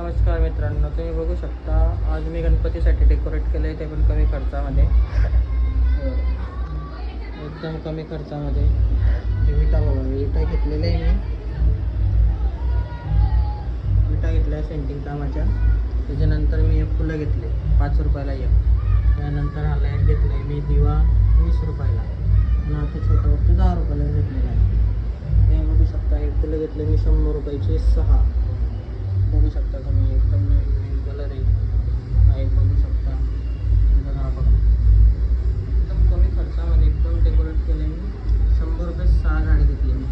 नमस्कार मित्रांनो तुम्ही बघू शकता आज मी गणपतीसाठी डेकोरेट केलं आहे ते पण कमी खर्चामध्ये. एकदम कमी खर्चामध्ये. विटा बघा विटा घेतलेल्या आहे मी. विटा घेतल्या सेंटिंग कामाच्या. त्याच्यानंतर मी एक फुलं घेतले पाच रुपयाला एक. त्यानंतर हा लाइट घेतला आहे मी दिवा वीस रुपयाला. आणि आता छोटा वस्तू दहा रुपयाला घेतलेला आहे. हे बघू शकता हे फुलं घेतले मी शंभर रुपयाचे सहा. बघू शकता तुम्ही. एकदम कलर आहे. हा बघू शकता. नंतर हा बघा. एकदम कमी खर्चामध्ये एकदम डेकोरेट केले मी शंभर रुपये सहा झाडे घेतले मी.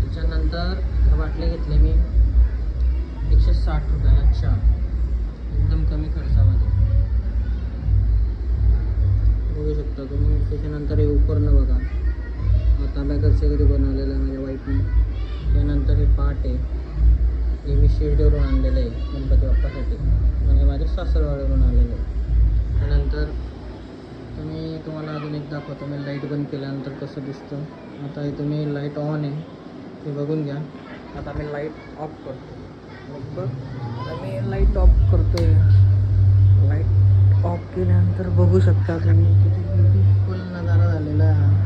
त्याच्यानंतर बाटले बाटल्या मी. एकशे साठ रुपयाला चार. एकदम कमी खर्चामध्ये. बघू शकता तुम्ही. त्याच्यानंतर हे उपरणं बघा. आता तांब्याकडच्या घरी बनवलेलं आहे माझ्या वाईफने त्यानंतर हे पाट आहे. हे मी शिर्डीवरून आणलेलं आहे गणपती बाप्पासाठी. म्हणजे माझ्या सासरवाडीवरून आलेलं आहे. त्यानंतर तुम्ही तुम्हाला अजून एक दाखवतो. मी लाइट बंद केल्यानंतर कसं दिसतं. आता हे तुम्ही लाइट ऑन आहे. ते बघून घ्या. आता मी लाइट ऑफ करतो. मग बघ. आता मी लाइट ऑफ करतो आहे लाइट ऑफ केल्यानंतर बघू शकता तुम्ही किती ब्युटिफुल नजारा झालेला. आहे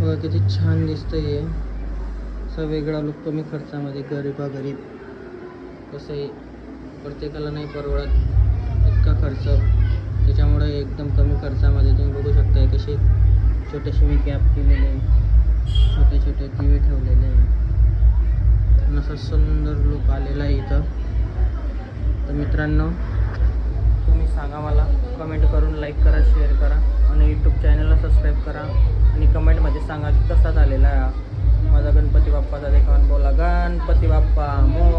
बघा किती छान दिसतं आहे असा वेगळा लुक कमी खर्चामध्ये गरीबा गरीब कसं आहे प्रत्येकाला नाही परवडत इतका खर्च. त्याच्यामुळे एकदम कमी खर्चामध्ये तुम्ही बघू शकता कशी छोटेसे मी कॅप केलेले आहे. छोटे छोटे दिवे ठेवलेले आहे. असा सुंदर लुक आलेला आहे इथं. तर मित्रांनो तुम्ही सांगा मला कमेंट करून लाईक करा शेअर करा आणि यूट्यूब चॅनलला सबस्क्राईब करा आणि कमेंटमध्ये सांगा की कसा झालेला आहे મારા ગણપતિ બાપ્પા સાથે ખાવાનું બોલા ગણપતિ બાપ્પા મો